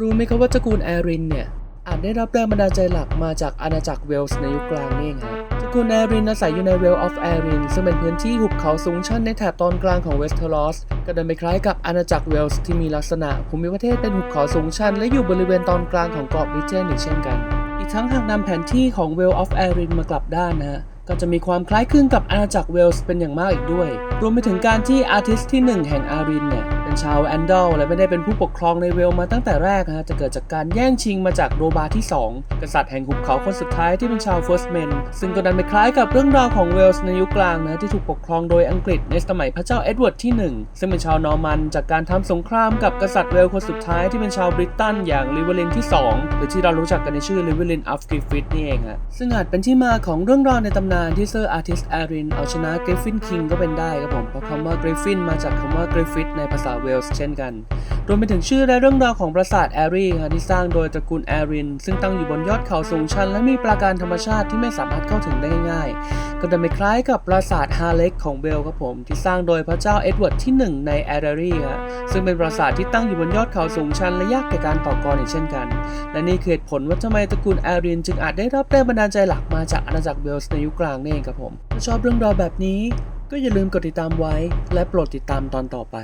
รู้ไหมครับว่าตระกูลแอรินเนี่ยอาจได้รับแรงบันดาลใจหลักมาจากอาณาจักรเวลส์ในยุคกลางนี่เองครับตระกูลแอรินอาศัยอยู่ในเวลออฟแอรินซึ่งเป็นพื้นที่หุบเขาสูงชันในแถบตอนกลางของเวสเทอรอสก็เดินไปคล้ายกับอาณาจักรเวลส์ที่มีลักษณะภูมิประเทศเป็นหุบเขาสูงชัน และอยู่บริเวณตอนกลางของเกาะบริเจนอีกเช่นกัน อีกทั้งหากนำแผนที่ของ w e l of Erin มากลับด้านนะฮะ ก็จะมีความคล้ายคลึงกับอาณาจักรเวลส์เป็นอย่างมากอีกด้วย รวมไปถึงการที่อาร์ติสที่ 1 แห่งอารินเนี่ย เป็นชาวแอนดอลและไม่ได้เป็นผู้ปกครองในเวลมาตั้งแต่แรกนะฮะ จะเกิดจากการแย่งชิงมาจากโรบาที่ 2 กษัตริย์แห่งหุบเขาคนสุดท้ายที่เป็นชาวเฟิร์สเมนซึ่งก็ดันไปคล้ายกับเรื่องราวของเวลส์ในยุคกลางนะที่ถูกปกครองโดยอังกฤษในสมัยพระเจ้าเอ็ดเวิร์ดที่ 1 ซึ่งเป็นชาวนอร์มัน จากการทำสงครามกับกษัตริย์เวลคนสุดท้ายที่เป็นชาวบริตันอย่างลิเวลินที่ 2 หรือที่เรารู้จักกันในชื่อลิเวลินอัฟกริฟฟิธนี่เองฮะซึ่งอาจเป็นที่มาของเรื่องราวในตำนานที่เซอร์อาร์ติสแอรินเอาชนะกริฟฟินคิงก็เป็นได้ครับผมเพราะคำว่ากริฟฟินมาจากคำว่ากริฟฟิธในภาษาเวลส์เช่นกัน รวมไปถึงชื่อและเรื่องราวของปราสาทแอรีค่ะที่สร้างโดยตระกูลแอรินซึ่งตั้งอยู่บนยอดเขาสูงชัน และมีปราการธรรมชาติที่ไม่สามารถเข้าถึงได้ง่ายๆ ก็จะไม่คล้ายกับปราสาทฮาเล็กของเบลครับผมที่สร้างโดยพระเจ้าเอ็ดเวิร์ดที่ 1 ในแอรีค่ะซึ่งเป็นปราสาทที่ตั้งอยู่บนยอดเขาสูงชันและยากแก่การต่อกรอีกเช่นกัน และนี่คือเหตุผลว่าทำไมตระกูลแอรินจึงอาจได้รับแรงบันดาลใจหลักมาจากอาณาจักรเบลส์ในยุคกลางนี่เองครับผม ถ้าชอบเรื่องราวแบบนี้ ก็อย่าลืมกดติดตามไว้ และโปรดติดตามตอนต่อไป